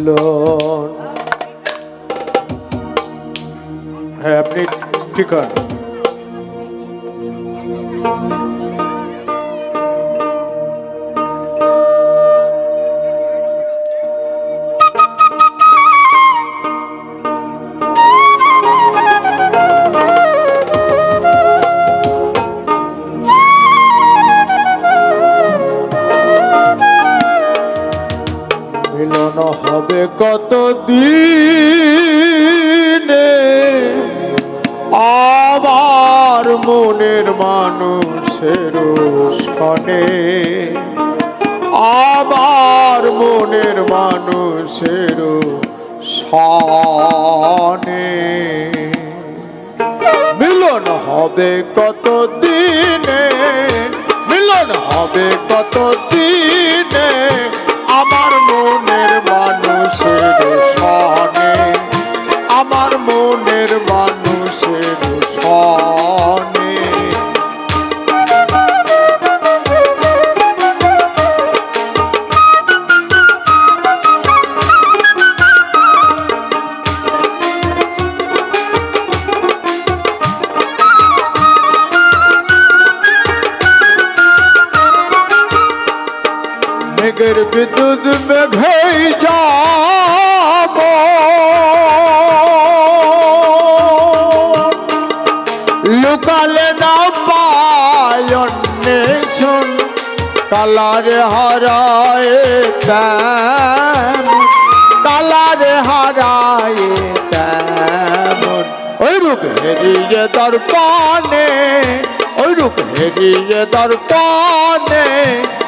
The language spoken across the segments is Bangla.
মিলন হ্যাঁ আপনি ঠিক কত দিনে আবার মনের মানুষের সনে আবার মনের মানুষের সনে মিলন হবে কত দিনে মিলন হবে কত দিনে আমার মনের মানুষের সনে মেঘের বিদ্যুৎ মেঘেই যাব লুকালে না পায়ন্বেষণ কালারে হারায় তেমন কালারে হারায় তেমন ওই রূপ হেরিয়ে দর্পণে ওই রূপ হেরিয়ে দর্পণে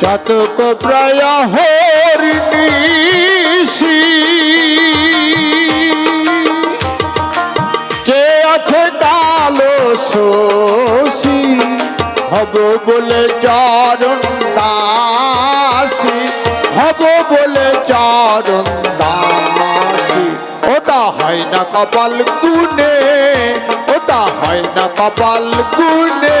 চাতক প্রায় হরিণীষি কে আছে কালো শোষী হব বলে চরণ দাসী। হব বলে চরণ দাসী। ওটা হয় না কপাল গুনে ওটা হয় না কপাল গুনে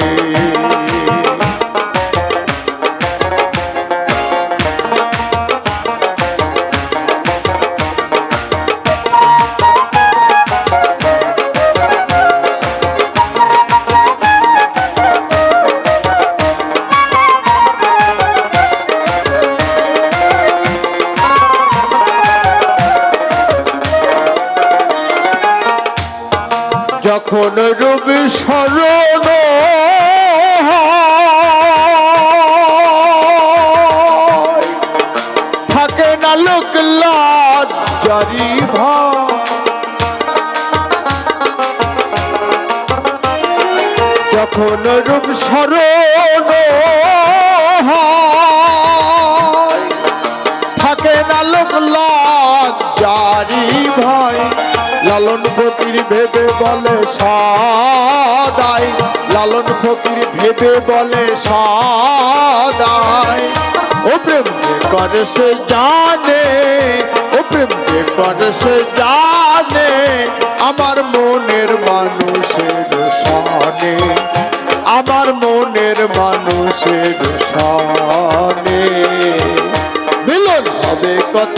যখন রবি স্মরণ থাকে না লোক ভাই যখন রূপ স্মরণ থাকে না লোক লাজারি ভয় লালন ফকির ভেবে বলে সদাই। লালন ফকির ভেবে বলে সদাই। ও প্রেম করে সে জানে, ও প্রেম করে সে জানে, আমার মনের মানুষের সনে। আমার মনের মানুষের সনে। মিলন হবে কত